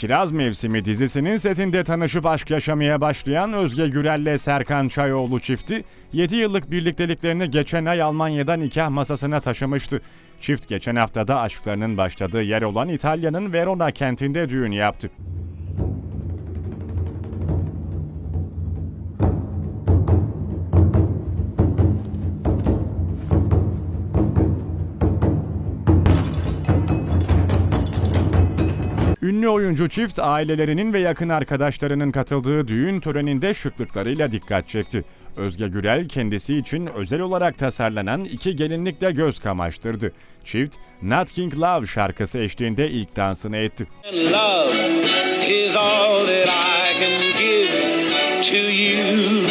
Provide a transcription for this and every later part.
Kiraz Mevsimi dizisinin setinde tanışıp aşk yaşamaya başlayan Özge Gürel ile Serkan Çayoğlu çifti 7 yıllık birlikteliklerini geçen ay Almanya'dan nikah masasına taşımıştı. Çift geçen haftada aşklarının başladığı yer olan İtalya'nın Verona kentinde düğün yaptı. Ünlü oyuncu çift ailelerinin ve yakın arkadaşlarının katıldığı düğün töreninde şıklıklarıyla dikkat çekti. Özge Gürel kendisi için özel olarak tasarlanan iki gelinlikle göz kamaştırdı. Çift, Not King Love şarkısı eşliğinde ilk dansını etti. Love is all that I can give to you.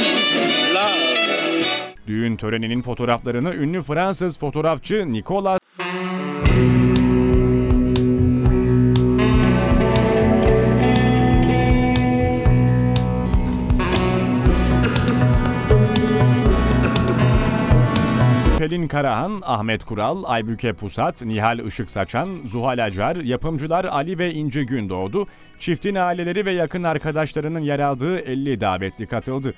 Love. Düğün töreninin fotoğraflarını ünlü Fransız fotoğrafçı Nicolas Pelin Karahan, Ahmet Kural, Aybüke Pusat, Nihal Işık Saçan, Zuhal Acar, yapımcılar Ali ve İnci Gündoğdu, çiftin aileleri ve yakın arkadaşlarının yer aldığı 50 davetli katıldı.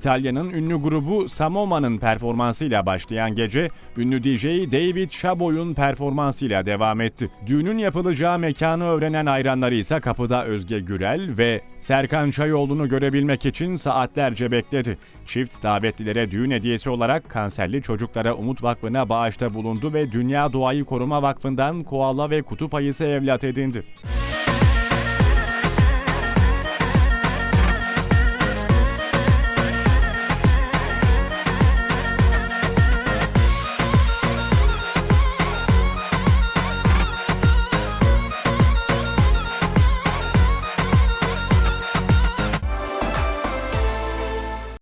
İtalya'nın ünlü grubu Samoma'nın performansıyla başlayan gece, ünlü DJ David Shaboy'un performansıyla devam etti. Düğünün yapılacağı mekanı öğrenen hayranları ise kapıda Özge Gürel ve Serkan Çayoğlu'nu görebilmek için saatlerce bekledi. Çift davetlilere düğün hediyesi olarak kanserli çocuklara Umut Vakfı'na bağışta bulundu ve Dünya Doğayı Koruma Vakfı'ndan koala ve kutup ayısı evlat edindi.